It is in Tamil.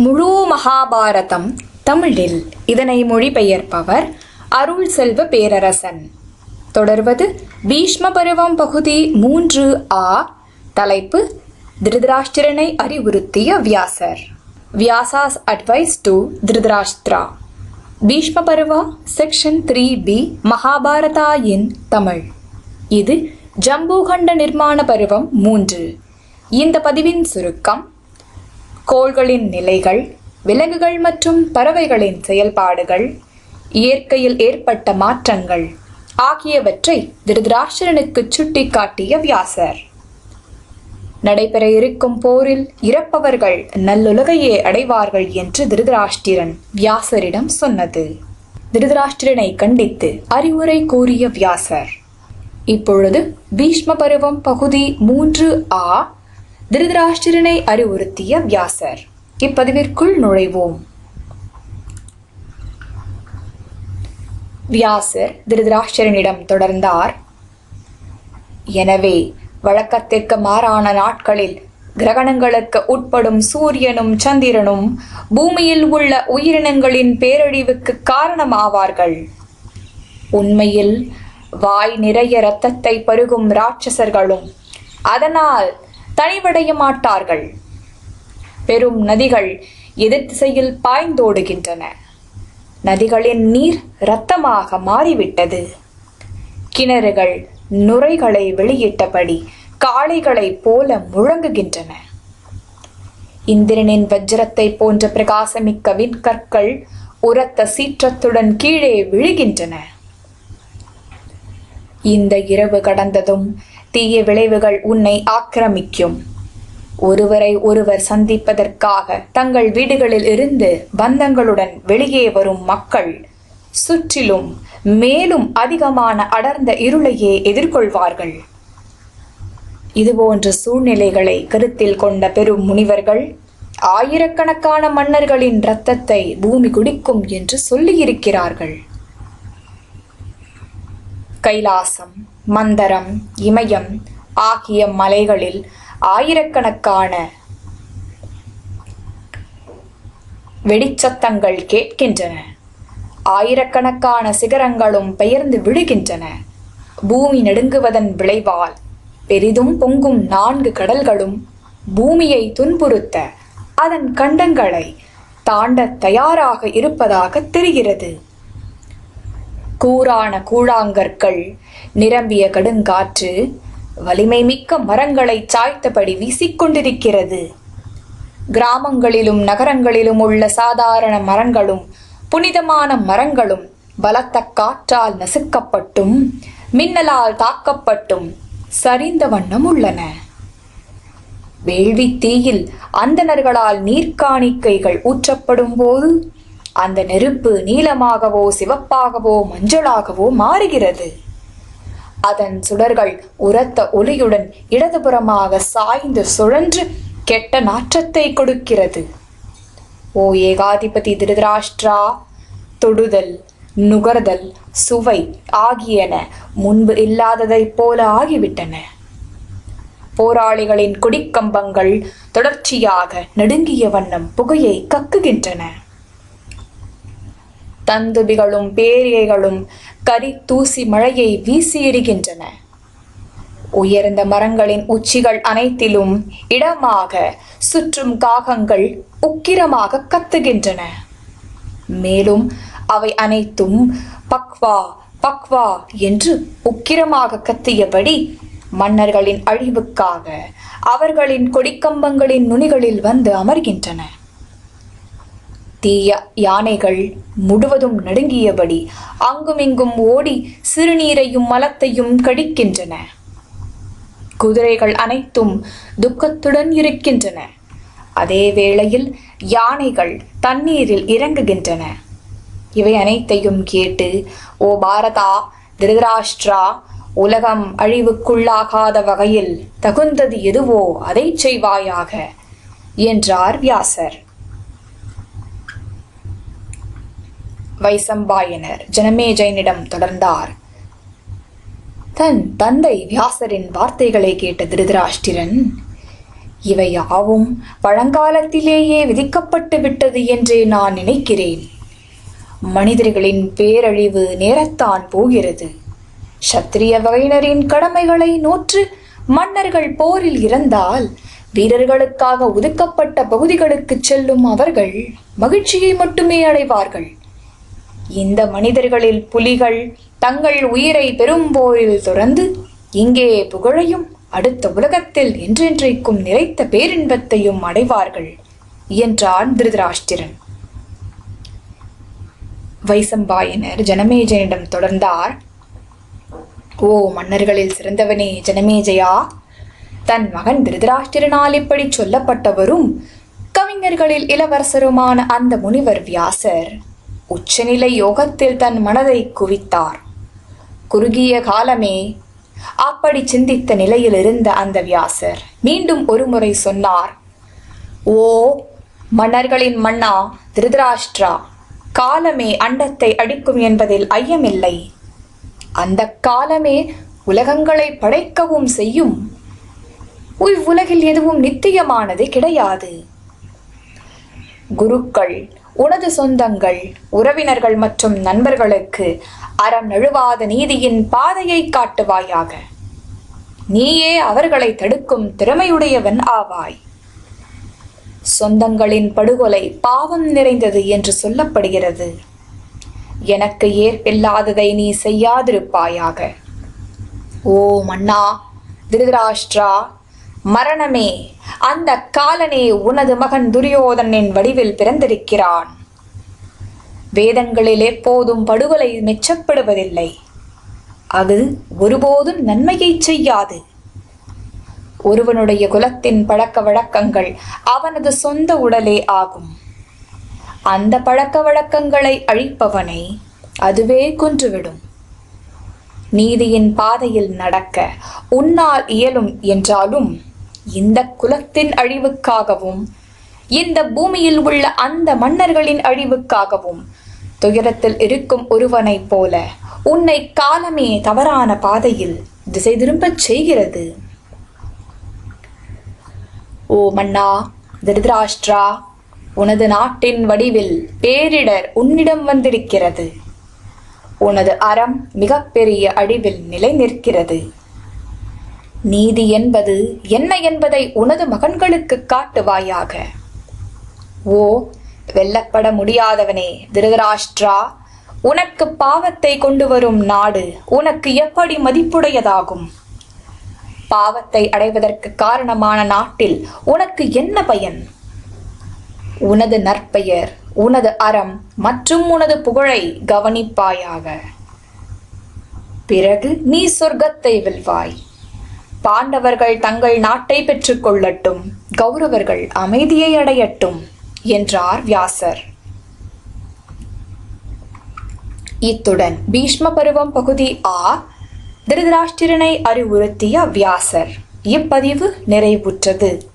முழு மகாபாரதம் தமிழில். இதனை மொழிபெயர்ப்பவர் அருள் செல்வ பேரரசன். தொடர்வது பீஷ்ம பருவம் பகுதி மூன்று ஆ. தலைப்பு திருதராஷ்டிரனை அறிவுறுத்திய Vyasar. Vyasa's advice to Dhritarashtra. Bhishma Parva section three B Mahabharata in Tamil. இது ஜம்பூகண்ட நிர்மாண பருவம் மூன்று. இந்த பதிவின் சுருக்கம் கோள்களின் நிலைகள் விலங்குகள் மற்றும் பறவைகளின் செயல்பாடுகள் இயற்கையில் ஏற்பட்ட மாற்றங்கள் ஆகியவற்றை திருதராஷ்டிரனுக்கு சுட்டிக்காட்டிய வியாசர். நடைபெற இருக்கும் போரில் இறப்பவர்கள் நல்லுலகையே அடைவார்கள் என்று திருதராஷ்டிரன் வியாசரிடம் சொன்னது. திருதராஷ்டிரனை கண்டித்து அறிவுரை கூறிய வியாசர் இப்பொழுது பீஷ்ம பருவம் பகுதி மூன்று ஆ திருதராஷ்டிரனை அறிவுறுத்திய வியாசர். இப்பதிவிற்குள் நுழைவோம். வியாசர் திருதராஷ்டிரனிடம் தொடர்ந்தார். எனவே வழக்கத்திற்கு மாறான நாட்களில் கிரகணங்களுக்கு உட்படும் சூரியனும் சந்திரனும் பூமியில் உள்ள உயிரினங்களின் பேரழிவுக்கு காரணமாவார்கள். உண்மையில் வாய் நிறைய இரத்தத்தை பருகும் ராட்சசர்களும் அதனால் தனிவடைய மாட்டார்கள். பெரும் நதிகள் எதிர் திசையில் பாய்ந்தோடுகின்றன. நதிகளின் நீர் இரத்தமாக மாறிவிட்டது. கிணறுகள் நுரைகளை வெளியிட்டபடி காளைகளைப் போல முழங்குகின்றன. இந்திரனின் வஜ்ரத்தை போன்ற பிரகாசமிக்க விண்கற்கள் உரத்த சீற்றத்துடன் கீழே விழுகின்றன. இந்த இரவு கடந்ததும் தீய விளைவுகள் உன்னை ஆக்கிரமிக்கும். ஒருவரை ஒருவர் சந்திப்பதற்காக தங்கள் வீடுகளில் இருந்து பந்தங்களுடன் வெளியே வரும் மக்கள் சுற்றிலும் மேலும் அதிகமான அடர்ந்த இருளையே எதிர்கொள்வார்கள். இதுபோன்ற சூழ்நிலைகளை கருத்தில் கொண்ட பெரும் முனிவர்கள் ஆயிரக்கணக்கான மன்னர்களின் இரத்தத்தை பூமி குடிக்கும் என்று சொல்லியிருக்கிறார்கள். கைலாசம் மந்தரம் இமயம் ஆகிய மலைகளில் ஆயிரக்கணக்கான வெடிச்சத்தங்கள் கேட்கின்றன. ஆயிரக்கணக்கான சிகரங்களும் பெயர்ந்து விழுகின்றன. பூமி நடுங்குவதன் விளைவால் பெரிதும் பொங்கும் நான்கு கடல்களும் பூமியை துன்புறுத்த அதன் கண்டங்களை தாண்ட தயாராக இருப்பதாக தெரிகிறது. கூரான கூழாங்கற்கள் நிரம்பிய கடுங்காற்று வலிமை மிக்க மரங்களை சாய்த்தபடி வீசிக்கொண்டிருக்கிறது. கிராமங்களிலும் நகரங்களிலும் உள்ள சாதாரண மரங்களும் புனிதமான மரங்களும் பலத்த காற்றால் நசுக்கப்பட்டும் மின்னலால் தாக்கப்பட்டும் சரிந்த வண்ணம் உள்ளன. வேள்வி தீயில் அந்தணர்களால் நீர்க்காணிக்கைகள் ஊற்றப்படும் போது அந்த நெருப்பு நீலமாகவோ சிவப்பாகவோ மஞ்சளாகவோ மாறுகிறது. அதன் சுடர்கள் உரத்த ஒளியுடன் இடதுபுறமாக சாய்ந்து சுழன்று கெட்ட நாற்றத்தை கொடுக்கிறது. ஓ ஏகாதிபதி திருதராஷ்டிரா தொடுதல் நுகர்தல் சுவை ஆகியன முன்பு இல்லாததைப் போல ஆகிவிட்டன. போராளிகளின் கொடிக்கம்பங்கள் தொடர்ச்சியாக நடுங்கிய வண்ணம் புகையை கக்குகின்றன. தந்துபிகளும் பேரியைகளும் கரி தூசி மழையை வீசி எறிகின்றன உயர்ந்த மரங்களின் உச்சிகள் அனைத்திலும் இடமாக சுற்றும் காகங்கள் உக்கிரமாக கத்துகின்றன. மேலும் அவை அனைத்தும் பக்வா பக்வா என்று உக்கிரமாக கத்தியபடி மன்னர்களின் அழிவுக்காக அவர்களின் கொடிக்கம்பங்களின் நுனிகளில் வந்து அமர்கின்றன. தீய யானைகள் முழுவதும் நடுங்கியபடி அங்குமிங்கும் ஓடி சிறுநீரையும் மலத்தையும் கடிக்கின்றன. குதிரைகள் அனைத்தும் துக்கத்துடன் இருக்கின்றன. அதே வேளையில் யானைகள் தண்ணீரில் இறங்குகின்றன. இவை அனைத்தையும் கேட்டு ஓ பாரதா திருதராஷ்டிரா உலகம் அழிவுக்குள்ளாகாத வகையில் தகுந்தது எதுவோ அதை செய்வாயாக? என்றார் வியாசர். வைசம்பாயனர் ஜனமேஜயனிடம் தொடர்ந்தார். தன் தந்தை வியாசரின் வார்த்தைகளை கேட்ட திருதராஷ்டிரன் இவை யாவும் பழங்காலத்திலேயே விதிக்கப்பட்டு விட்டது என்றே நான் நினைக்கிறேன். மனிதர்களின் பேரழிவு நேரத்தான் போகிறது. சத்திரிய வகையினரின் கடமைகளை நோற்று மன்னர்கள் போரில் இறந்தால் வீரர்களுக்காக ஒதுக்கப்பட்ட பகுதிகளுக்கு செல்லும் அவர்கள் மகிழ்ச்சியை மட்டுமே அடைவார்கள். இந்த மனிதர்களில் புலிகள் தங்கள் உயிரை பெரும்போரில் துறந்து இங்கே புகழையும் அடுத்த உலகத்தில் என்றென்றைக்கும் நிறைத்த பேரின்பத்தையும் அடைவார்கள் என்றான் திருதராஷ்டிரன். வைசம்பாயனர் ஜனமேஜனிடம் தொடர்ந்தார் ஓ மன்னர்களில் சிறந்தவனே ஜனமேஜயா? தன் மகன் திருதராஷ்டிரனால் இப்படி சொல்லப்பட்டவரும் கவிஞர்களில் இளவரசருமான அந்த முனிவர் வியாசர். உச்சநிலை யோகத்தில் தன் மனதை குவித்தார். குறுகிய காலமே அப்படி சிந்தித்த நிலையில் இருந்த அந்த வியாசர் மீண்டும் ஒருமுறை சொன்னார் ஓ மன்னர்களின் மன்னா திருதராஷ்டிரா காலமே அண்டத்தை அடிக்கும் என்பதில் ஐயமில்லை. அந்த காலமே உலகங்களை படைக்கவும் செய்யும். இவ்வுலகில் எதுவும் நித்தியமானது கிடையாது. குருக்கள் உனது சொந்தங்கள் உறவினர்கள் மற்றும் நண்பர்களுக்கு அறம் நழுவாத நீதியின் பாதையை காட்டுவாயாக. நீயே அவர்களை தடுக்கும் திறமையுடையவன் ஆவாய். சொந்தங்களின் படுகொலை பாவம் நிறைந்தது என்று சொல்லப்படுகிறது. எனக்கு ஏற்பில்லாததை நீ செய்யாதிருப்பாயாக. ஓ மன்னா திருதராஷ்டிரா மரணமே. அந்த காலனே உனது மகன் துரியோதனின் வடிவில் பிறந்திருக்கிறான். வேதங்களில் எப்போதும் படுகொலை மெச்சப்படுவதில்லை. அது ஒருபோதும் நன்மையை செய்யாது. ஒருவனுடைய குலத்தின் பழக்க வழக்கங்கள் அவனது சொந்த உடலே ஆகும். அந்த பழக்க வழக்கங்களை அழிப்பவனை அதுவே கொன்றுவிடும். நீதியின் பாதையில் நடக்க உன்னால் இயலும் என்றாலும் இந்த குலத்தின் அழிவுக்காகவும் இந்த பூமியில் உள்ள அந்த மன்னர்களின் அழிவுக்காகவும் துயரத்தில் இருக்கும் ஒருவனைப் போல உன்னை காலமே தவறான பாதையில் திசை திரும்பச் செய்கிறது. ஓ மன்னா திருதராஷ்டிரா உனது நாட்டின் வடிவில் பேரிடர் உன்னிடம் வந்திருக்கிறது. உனது அறம் மிகப்பெரிய அடிவில் நிலை நிற்கிறது நீதி என்பது என்ன என்பதை உனது மகன்களுக்கு காட்டுவாயாக. ஓ வெல்லப்பட முடியாதவனே திருதராஷ்டிரா உனக்கு பாவத்தை கொண்டு வரும் நாடு உனக்கு எப்படி மதிப்புடையதாகும்? பாவத்தை அடைவதற்கு காரணமான நாட்டில் உனக்கு என்ன பயன்? உனது நற்பெயர் உனது அறம் மற்றும் உனது புகழை கவனிப்பாயாக. பிறகு நீ சொர்க்கத்தை வெல்வாய். பாண்டவர்கள் தங்கள் நாட்டை பெற்றுக்கொள்ளட்டும் கௌரவர்கள் அமைதியை அடையட்டும் என்றார் வியாசர். இத்துடன் பீஷ்ம பருவம் பகுதி ஆ திருதராஷ்டிரனை அறிவுறுத்திய வியாசர். இப்பதிவு நிறைவுற்றது.